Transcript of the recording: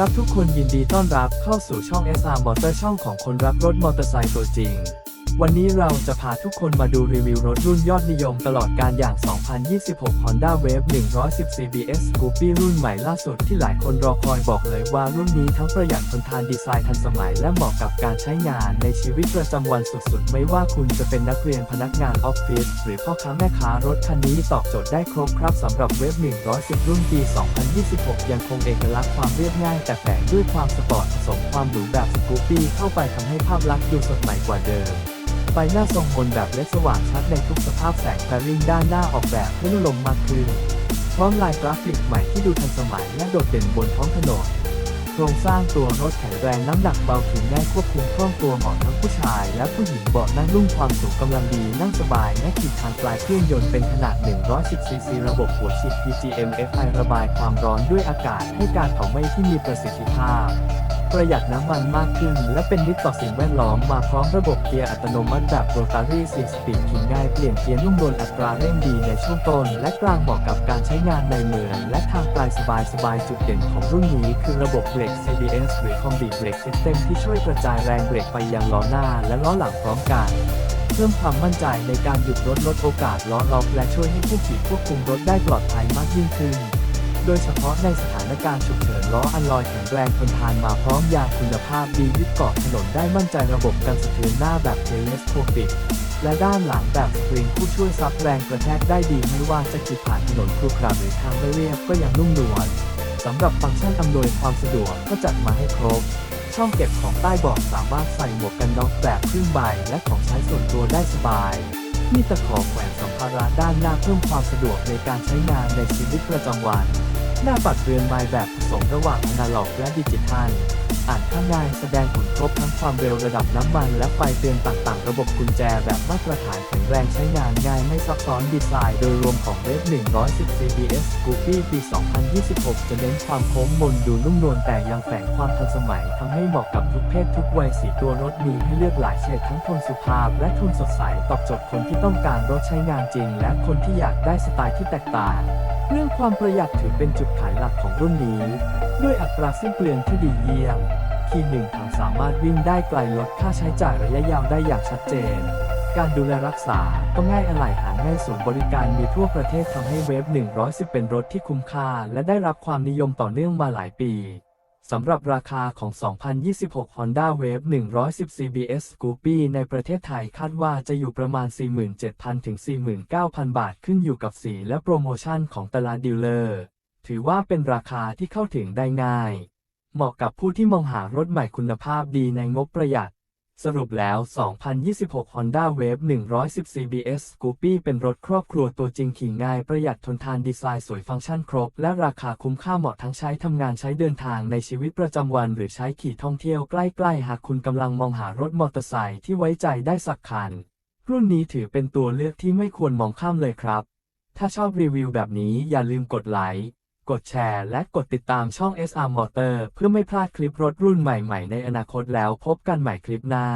ครับทุกคนยินดีต้อนรับเข้าสู่ช่อง SR Motor ช่องของคนรักรถมอเตอร์ไซค์ตัวจริง วันนี้เราจะพาทุกคนมาดูรีวิวรถรุ่นยอดนิยมตลอดการอย่าง 2026 Honda Wave 110 CBS Scoopy รุ่นใหม่ล่าสุดที่หลายคนรอคอยบอกเลยว่ารุ่นนี้ทั้งประหยัดทนทานดีไซน์ทันสมัยและเหมาะกับการใช้งานในชีวิตประจำวันสุดๆ ไม่ว่าคุณจะเป็นนักเรียนพนักงานออฟฟิศหรือพ่อค้าแม่ค้ารถคันนี้ตอบโจทย์ได้ครบครับสำหรับเวฟ110 รุ่นปี 2026 ยังคงเอกลักษณ์ความเรียบง่ายแต่แฝงด้วยความสปอร์ตผสมความหรูแบบสกูปปี้เข้าไปทำให้ภาพลักษณ์ดูสดใหม่กว่าเดิม ไฟหน้าทรงบนแบบเลดสว่างชัดในทุกสภาพแสงแฟริงด้านหน้าออกแบบให้นุ่มลมมากขึ้น พร้อมลายกราฟิกใหม่ที่ดูทันสมัยและโดดเด่นบนท้องถนนโครงสร้างตัวรถแข็งแรงน้ำหนักเบาถึงง่ายควบคุมคล่องตัวเหมาะทั้งผู้ชาย และผู้หญิงเบาะนั่งนุ่มความสูงกำลังดีนั่งสบายและขีดทางปลายเครื่องยนต์เป็นขนาด 110 ซีซีระบบหัวฉีด PGM FI ระบายความร้อนด้วยอากาศให้การเผาไหม้ที่มีประสิทธิภาพ ประหยัดน้ำมันมากขึ้น และเป็นมิตรต่อสิ่งแวดล้อมมาพร้อมระบบเกียร์อัตโนมัติแบบโรตารี่4สปีดขี่ง่ายเปลี่ยนเกียร์นุ่มนวลอัตราเร่งดีในช่วงต้น และกลางเหมาะกับการใช้งานในเมืองและทางไกลสบายสบายๆจุดเด่นของรุ่นนี้คือระบบเบรก CBS หรือ Combi Brake System ที่ช่วยกระจายแรงเบรกไปยังล้อหน้าและล้อหลังพร้อมกันเพิ่มความมั่นใจในการหยุดรถลดโอกาสล้อล็อกและช่วยให้ผู้ขี่ควบคุมรถได้ปลอดภัยมากยิ่งขึ้น โดยเฉพาะในสถานการณ์ฉุกเฉินล้ออันลอยแข็งแรงทนทานมาพร้อมยางคุณภาพดียึดเกาะถนนได้มั่นใจระบบกันสะเทือนหน้าแบบเทเลสโคปิกและด้านหลังแบบสปริงผู้ช่วยซับแรงกระแทกได้ดีไม่ว่าจะขี่ผ่านถนนครุขระหรือทางไม่เรียบก็ยังนุ่มนวลสำหรับฟังก์ชันอำนวยความสะดวกก็จัดมาให้ครบ ช่องเก็บของใต้เบาะสามารถใส่หมวกกันน็อกแบบครึ่งใบและของใช้ส่วนตัวได้สบายมีตะขอแขวนสัมภาระด้านหน้าเพิ่มความสะดวกในการใช้งานในชีวิตประจำวัน หน้าปัดเรือนไม้แบบผสมระหว่างอนาล็อกและดิจิทัลอ่านข้างในแสดงผลครบทั้งความเร็วระดับน้ำมัน และไฟเตือนต่างๆ ระบบกุญแจแบบมาตรฐานแข็งแรงใช้งานง่ายไม่ซับซ้อนดีไซน์โดยรวมของเวฟ110 CBS Scoopy ปี 2026 จะเน้นความโค้งมนดูนุ่มนวลแต่ยังแฝงความทันสมัยทำให้เหมาะกับทุกเพศทุกวัยสีตัวรถมีให้เลือกหลายเฉดทั้งโทนสุภาพและโทนสดใสตอบโจทย์คนที่ต้องการรถใช้งานจริง และคนที่อยากได้สไตล์ที่แตกต่าง เรื่องความประหยัดถือเป็นจุดขายหลักของรุ่นนี้ ด้วยอัตราสิ้นเปลืองที่ดีเยี่ยม ที่หนึ่งทางสามารถวิ่งได้ไกลลดค่าใช้จ่ายระยะยาวได้อย่างชัดเจน การดูแลรักษาก็ง่ายอะไหล่หาง่ายศูนย์บริการมีทั่วประเทศทำให้เวฟ110 เป็นรถที่คุ้มค่า และได้รับความนิยมต่อเนื่องมาหลายปี สำหรับราคาของ 2026 Honda Wave 110 CBS Scoopy ในประเทศไทยคาดว่าจะอยู่ประมาณ 47,000 ถึง 49,000 บาทขึ้นอยู่กับสีและโปรโมชั่นของตลาดดีลเลอร์ ถือว่าเป็นราคาที่เข้าถึงได้ง่าย เหมาะกับผู้ที่มองหารถใหม่คุณภาพดีในงบประหยัด สรุปแล้ว 2026 Honda Wave 110 CBS Scoopy เป็นรถครอบครัวตัวจริงขี่ง่ายประหยัดทนทานดีไซน์สวยฟังก์ชันครบ และราคาคุ้มค่าเหมาะทั้งใช้ทำงานใช้เดินทางในชีวิตประจำวัน หรือใช้ขี่ท่องเที่ยวใกล้ๆ หากคุณกำลังมองหารถมอเตอร์ไซค์ที่ไว้ใจได้สักคัน รุ่นนี้ถือเป็นตัวเลือกที่ไม่ควรมองข้ามเลยครับ ถ้าชอบรีวิวแบบนี้อย่าลืมกดไลค์ กดแชร์และกดติดตามช่อง SR Motor เพื่อไม่พลาดคลิปรถรุ่นใหม่ๆ ในอนาคตแล้วพบกันใหม่คลิปหน้า